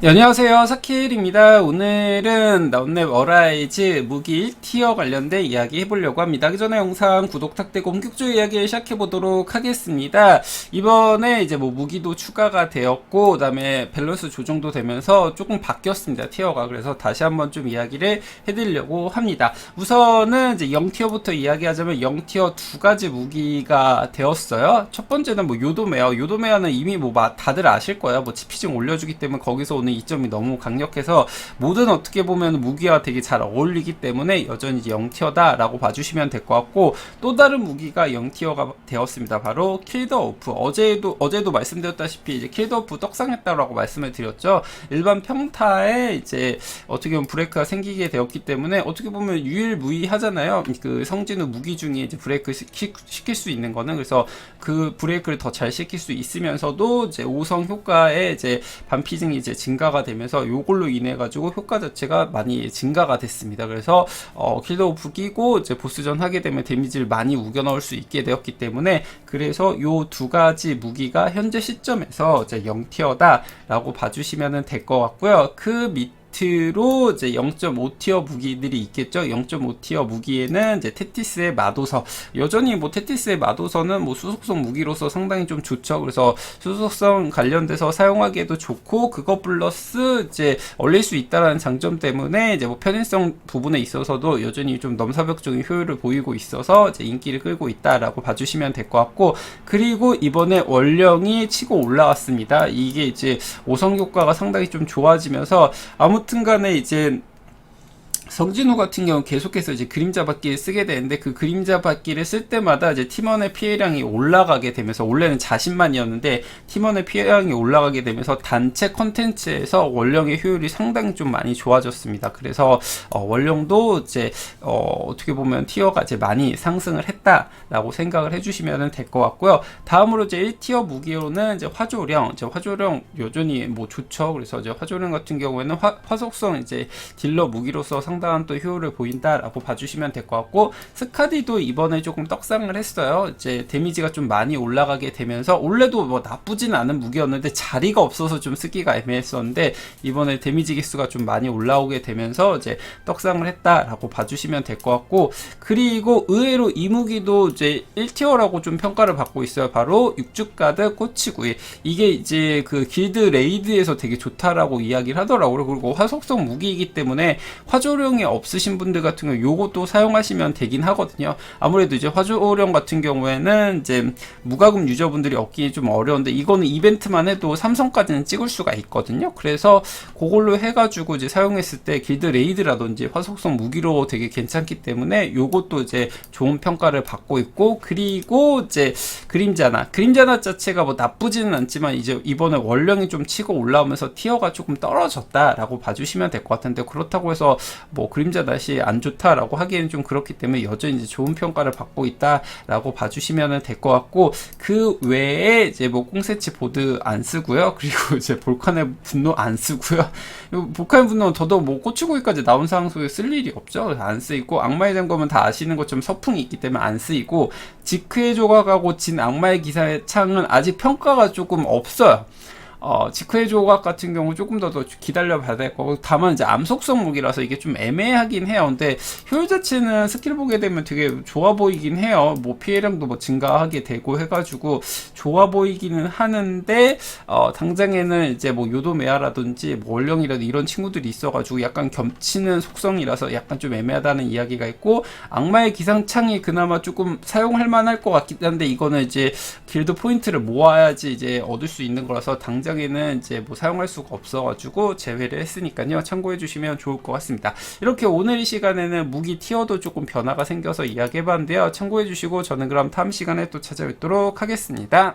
네, 안녕하세요. 사키엘입니다. 오늘은 나온랩 어라이즈 무기 1티어 관련된 이야기 해보려고 합니다. 그 전에 영상 구독 탁대고 본격적으로 이야기를 시작해보도록 하겠습니다. 이번에 이제 뭐 무기도 추가가 되었고 그 다음에 밸런스 조정도 되면서 조금 바뀌었습니다 티어가. 그래서 다시 한번 좀 이야기를 해드리려고 합니다. 우선은 이제 0티어부터 이야기하자면 0티어 두 가지 무기가 되었어요. 첫 번째는 뭐 요도메어. 요도메어는 이미 뭐 마- 다들 아실 거예요. 뭐 치피증 올려주기 때문에 거기서 오는 이 점이 너무 강력해서 모든 어떻게 보면 무기와 되게 잘 어울리기 때문에 여전히 이제 0티어다라고 봐주시면 될 것 같고 또 다른 무기가 0티어가 되었습니다. 바로 킬더 오프. 어제도 어제도 말씀드렸다시피 이제 킬더 오프 떡상했다라고 말씀을 드렸죠. 일반 평타에 이제 어떻게 보면 브레이크가 생기게 되었기 때문에 어떻게 보면 유일무이하잖아요. 그 성진우 무기 중에 이제 브레이크 시키, 시킬 수 있는 거는 그래서 그 브레이크를 더 잘 시킬 수 있으면서도 이제 5성 효과에 이제 반피증이 이제 증 가가 되면서 요걸로 인해 가지고 효과 자체가 많이 증가가 됐습니다. 그래서 어, 킬더 오프 끼고 이제 보스전 하게 되면 데미지를 많이 우겨 넣을 수 있게 되었기 때문에 그래서 요 두 가지 무기가 현재 시점에서 이제 0티어다라고 봐주시면 될 것 같고요. 그 밑. 로 이제 0.5티어 무기들이 있겠죠. 0.5티어 무기에는 이제 테티스의 마도서 여전히 뭐 테티스의 마도서는 뭐 수속성 무기로서 상당히 좀 좋죠. 그래서 수속성 관련돼서 사용하기에도 좋고 그거 플러스 이제 얼릴 수 있다라는 장점 때문에 이제 뭐 편의성 부분에 있어서도 여전히 좀 넘사벽적인 효율을 보이고 있어서 이제 인기를 끌고 있다라고 봐주시면 될 것 같고 그리고 이번에 원령이 치고 올라왔습니다. 이게 이제 오성 효과가 상당히 좀 좋아지면서 아무 튼 간에 이제 성진우 같은 경우 계속해서 이제 그림자 받기를 쓰게 되는데 그 그림자 받기를 쓸 때마다 이제 팀원의 피해량이 올라가게 되면서 원래는 자신만이었는데 팀원의 피해량이 올라가게 되면서 단체 컨텐츠에서 원령의 효율이 상당히 좀 많이 좋아졌습니다. 그래서 어, 원령도 이제 어, 어떻게 보면 티어가 이제 많이 상승을 했다라고 생각을 해주시면 될 것 같고요. 다음으로 이제 1티어 무기로는 이제 화조령, 이제 화조령 여전히 뭐 좋죠. 그래서 이제 화조령 같은 경우에는 화, 화속성 이제 딜러 무기로서 상 당한 또 효율을 보인다라고 봐주시면 될 것 같고 스카디도 이번에 조금 떡상을 했어요. 이제 데미지가 좀 많이 올라가게 되면서 원래도 뭐 나쁘진 않은 무기였는데 자리가 없어서 좀 쓰기가 애매했었는데 이번에 데미지 기수가 좀 많이 올라오게 되면서 이제 떡상을 했다라고 봐주시면 될 것 같고 그리고 의외로 이 무기도 이제 1티어라고 좀 평가를 받고 있어요. 바로 육축가드 꼬치구이 이게 이제 그 길드 레이드에서 되게 좋다라고 이야기를 하더라고요. 그리고 화속성 무기이기 때문에 화조 령이 없으신 분들 같은 경우 요것도 사용하시면 되긴 하거든요. 아무래도 이제 화조령 같은 경우에는 이제 무과금 유저분들이 얻기 좀 어려운데 이거는 이벤트만 해도 삼성까지는 찍을 수가 있거든요. 그래서 그걸로 해가지고 이제 사용했을 때 길드 레이드라든지 화속성 무기로 되게 괜찮기 때문에 요것도 이제 좋은 평가를 받고 있고 그리고 이제 그림자나 그림자나 자체가 뭐 나쁘지는 않지만 이제 이번에 원령이 좀 치고 올라오면서 티어가 조금 떨어졌다라고 봐주시면 될 것 같은데 그렇다고 해서 뭐 그림자 낫이 안 좋다라고 하기에는 좀 그렇기 때문에 여전히 좋은 평가를 받고 있다라고 봐주시면 될 것 같고 그 외에 이제 뭐 꽁세치 보드 안 쓰고요. 그리고 이제 볼칸의 분노 안 쓰고요. 요 볼칸의 분노는 더더욱 뭐 꼬치구이까지 나온 상황 속에 쓸 일이 없죠. 안 쓰이고 악마의 점검은 다 아시는 것처럼 서풍이 있기 때문에 안 쓰이고 지크의 조각하고 진 악마의 기사의 창은 아직 평가가 조금 없어요. 어, 지크의 조각 같은 경우 조금 더, 더 기다려 봐야 될 거고, 다만 이제 암속성 무기라서 이게 좀 애매하긴 해요. 근데 효율 자체는 스킬 보게 되면 되게 좋아 보이긴 해요. 뭐 피해량도 뭐 증가하게 되고 해가지고 좋아 보이기는 하는데, 어, 당장에는 이제 뭐 요도메아라든지 뭐 원령이라든 이런 친구들이 있어가지고 약간 겹치는 속성이라서 약간 좀 애매하다는 이야기가 있고, 악마의 기상창이 그나마 조금 사용할 만할 것 같긴 한데, 이거는 이제 길드 포인트를 모아야지 이제 얻을 수 있는 거라서 당장에는 이제 뭐 사용할 수가 없어가지고 제외를 했으니까요. 참고해 주시면 좋을 것 같습니다. 이렇게 오늘 이 시간에는 무기 티어도 조금 변화가 생겨서 이야기해 봤는데요. 참고해 주시고 저는 그럼 다음 시간에 또 찾아뵙도록 하겠습니다.